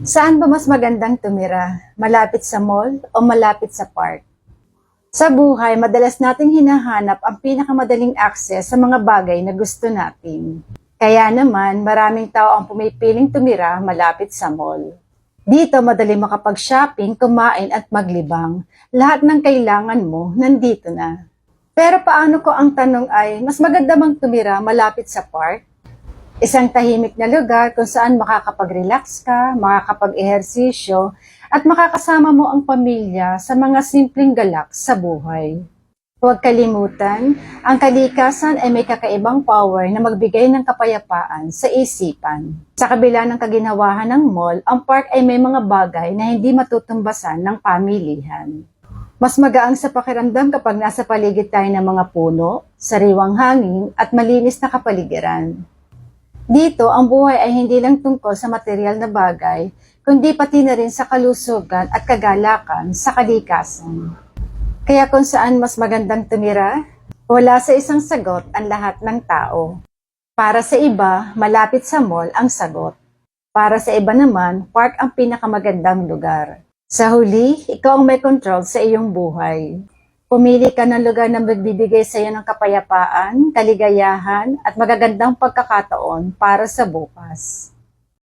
Saan ba mas magandang tumira? Malapit sa mall o malapit sa park? Sa buhay, madalas nating hinahanap ang pinakamadaling access sa mga bagay na gusto natin. Kaya naman, maraming tao ang pumipiling tumira malapit sa mall. Dito, madali makapag-shopping, kumain at maglibang. Lahat ng kailangan mo, nandito na. Pero paano ko ang tanong ay, mas maganda bang tumira malapit sa park? Isang tahimik na lugar kung saan makakapag-relax ka, makakapag-ehersisyo, at makakasama mo ang pamilya sa mga simpleng galak sa buhay. Huwag kalimutan, ang kalikasan ay may kakaibang power na magbigay ng kapayapaan sa isipan. Sa kabila ng kaginawahan ng mall, ang park ay may mga bagay na hindi matutumbasan ng pamilihan. Mas magaang sa pakiramdam kapag nasa paligid tayo ng mga puno, sariwang hangin at malinis na kapaligiran. Dito, ang buhay ay hindi lang tungkol sa material na bagay, kundi pati na rin sa kalusugan at kagalakan sa kalikasan. Kaya kung saan mas magandang tumira, wala sa isang sagot ang lahat ng tao. Para sa iba, malapit sa mall ang sagot. Para sa iba naman, park ang pinakamagandang lugar. Sa huli, ikaw ang may control sa iyong buhay. Pumili ka ng lugar na magbibigay sa iyo ng kapayapaan, kaligayahan, at magagandang pagkakataon para sa bukas.